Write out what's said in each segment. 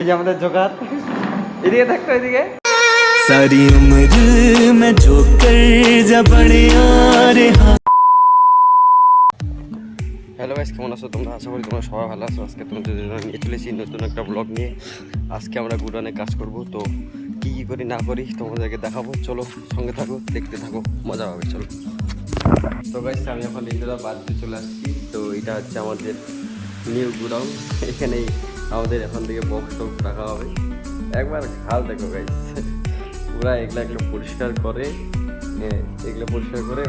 এই যে আমাদের জোকার এদিকে থাকতো এদিকে सारी उम्र मैं जो कर जा बड़े यार हाँ হ্যালো গাইস কেমন আছো তোমরা আশা করি তোমরা সবাই ভালো আছো আজকে তোমাদের জন্য নিয়ে চলেছি নতুন একটা ব্লগ নিয়ে আজকে আমরা গুডানে কাজ করব তো কি কি করি না করি তোমাদেরকে দেখাবো চলো সঙ্গে থাকো দেখতে থাকো মজা হবে চলো তো গাইস আমি এখন ইন্দিরা বাড়িতে চলে আসছি তো এটা হচ্ছে আমাদের নিউ গুডাউন এখানেই আমাদের এখান থেকে বক্স টক্স রাখা হবে। একবার খাল দেখো গাইস পুরা এগুলা এগুলো পরিষ্কার করে এ, এগুলো পরিষ্কার করে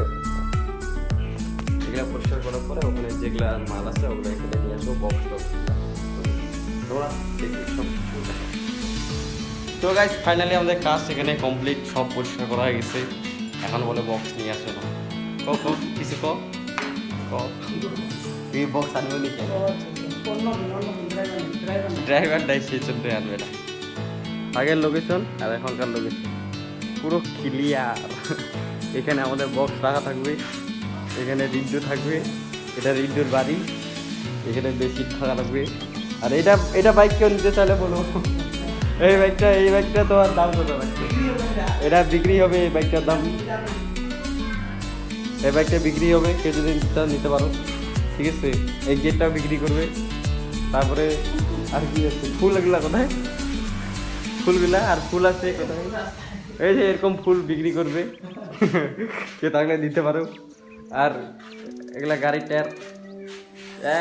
এগুলো পরিষ্কার করার পরে ওখানে যেগুলা মাল আছে ওগুলো এখানে নিয়ে আসব বক্স টক্স তো গাইস ফাইনালি আমাদের কাজ এখানে কমপ্লিট সব পরিষ্কার করা হয়ে গেছে। এখন বলে বক্স নিয়ে আসো না। ক ক কিছু ক। এই বক্স আনবে ড্রাইভার ডাই সেই জন্য আনবে না আগের লোকেশন আর এখনকার লোকেশন পুরো ক্লিয়ার এখানে আমাদের বক্স রাখা থাকবে, এখানে রিড্ডু থাকবে, এটা রিড্ডুর বাড়ি, এখানে বেশি থাকা লাগবে আর এটা এটা বাইক কেউ নিতে চাইলে বলো। এই বাইকটা এই বাইকটা তো আর দাম কত রাখছে এটা বিক্রি হবে এই বাইকটার দাম। এই বাইকটা বিক্রি হবে, কেউ যদি নিতে পারো। ঠিক আছে, এই গেটটাও বিক্রি করবে। তারপরে আর কি আছে? ফুল এগুলা কোথায়? ফুলগুলা আর ফুল আছে কোথায়? এই যে এরকম ফুল বিক্রি করবে। কে থাকলে দিতে পারো। আর এগুলা গাড়ির টায়ার।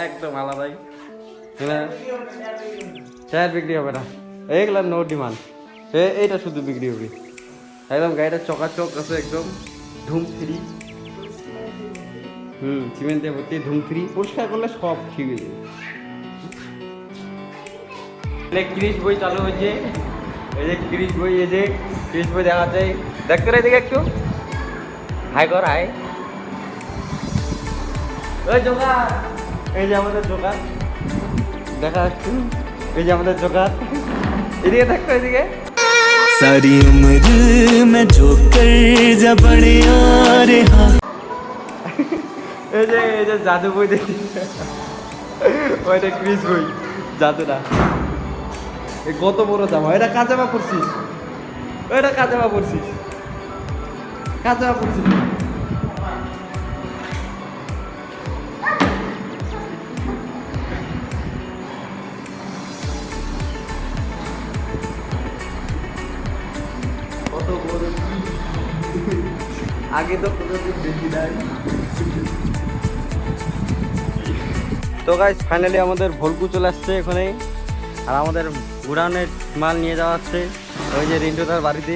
একদম আলাদাই এগুলা টায়ার বিক্রি হবে না। এইগুলা নো ডিমান্ড এইটা শুধু বিক্রি হবে। একদম গাড়িটা চকাচক আছে একদম। ধুম ফ্রি হুম সিমেন্ট দিয়ে ভর্তি ধুমফ্রি পরিষ্কার করলে সব ঠিক হয়ে যাবে। ক্রিস বই চালু হয়েছে। এই যে ক্রিস বই, এই যে ক্রিস বই দেখা যায় দেখতে রাই দেখে একটু? হাই কর, হাই। ওই জোকা এই যে আমাদের জোকা দেখা যাচ্ছে, এই যে আমাদের জোকা এদিকে দেখতে এদিকে। সারি উমর মে যা পাড়িয়া এই যে এই যে জাদু বই দেখি। ওইটা ক্রিস বই, জাদুটা। এ কত বড় জামা, এটা কাজ জামা পরছিস। এটা কাজ জামা পরছিস। কাজ জামা পরছিস। কত বড়? কি? আগে তো কোনোদিন দেখি নাই। তো গাইজ ফাইনালি আমাদের ভলকু চলে আসছে এখানে আর আমাদের গুড়ানের মাল নিয়ে যাওয়া হচ্ছে। ওই যে রিন্টুদার বাড়িতে।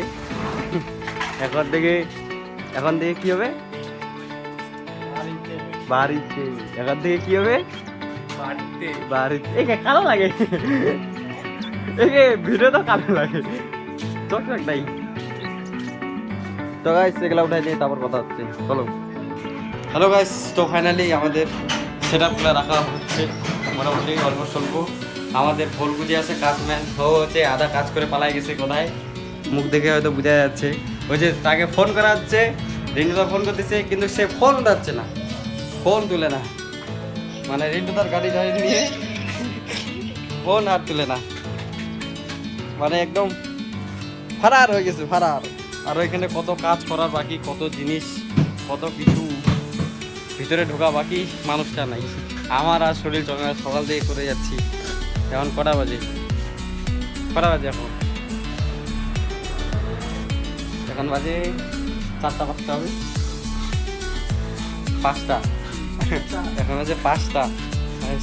এখন থেকে এখন থেকে কি হবে? বাড়িতে। এখন থেকে কি হবে? বাড়িতে। বাড়িতে। একে কালো লাগে। একে ভিডিও তো কালো লাগে। চকচক নাই। তো গাইস এগুলা উঠাই দিয়ে তারপর কথা হচ্ছে। চলো। হ্যালো গাইস তো ফাইনালি আমাদের সেট আপগুলো রাখা হচ্ছে। মোটামুটি অল্প স্বল্প আমাদের যে আছে কাজম্যান ও হচ্ছে আধা কাজ করে পালাই গেছে কোথায়? মুখ দেখে হয়তো বোঝা যাচ্ছে। ওই যে তাকে ফোন করা হচ্ছে। রিন্টুদা ফোন করতেছে, কিন্তু সে ফোন উঠাচ্ছে না। ফোন তুলে না। মানে রিন্টু তার গাড়ি গাড়ি নিয়ে ফোন আর তুলে না। মানে একদম ফারার হয়ে গেছে, ফারার। আর ওইখানে কত কাজ করার বাকি, কত জিনিস, কত কিছু। ভিতরে ঢোকা বাকি মানুষটা নাই। আমার আর শরীর চলে না, সকাল থেকে করে যাচ্ছি। এখন কটা বাজে? কটা বাজে এখন? এখন বাজে চারটা, পাঁচটা হবে। পাঁচটা। এখন আছে পাঁচটা।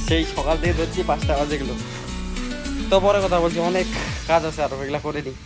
সেই সকাল থেকে ধরছি পাঁচটা বাজে গেলো তো পরে কথা বলছি, অনেক কাজ আছে আর এগুলা করে নিই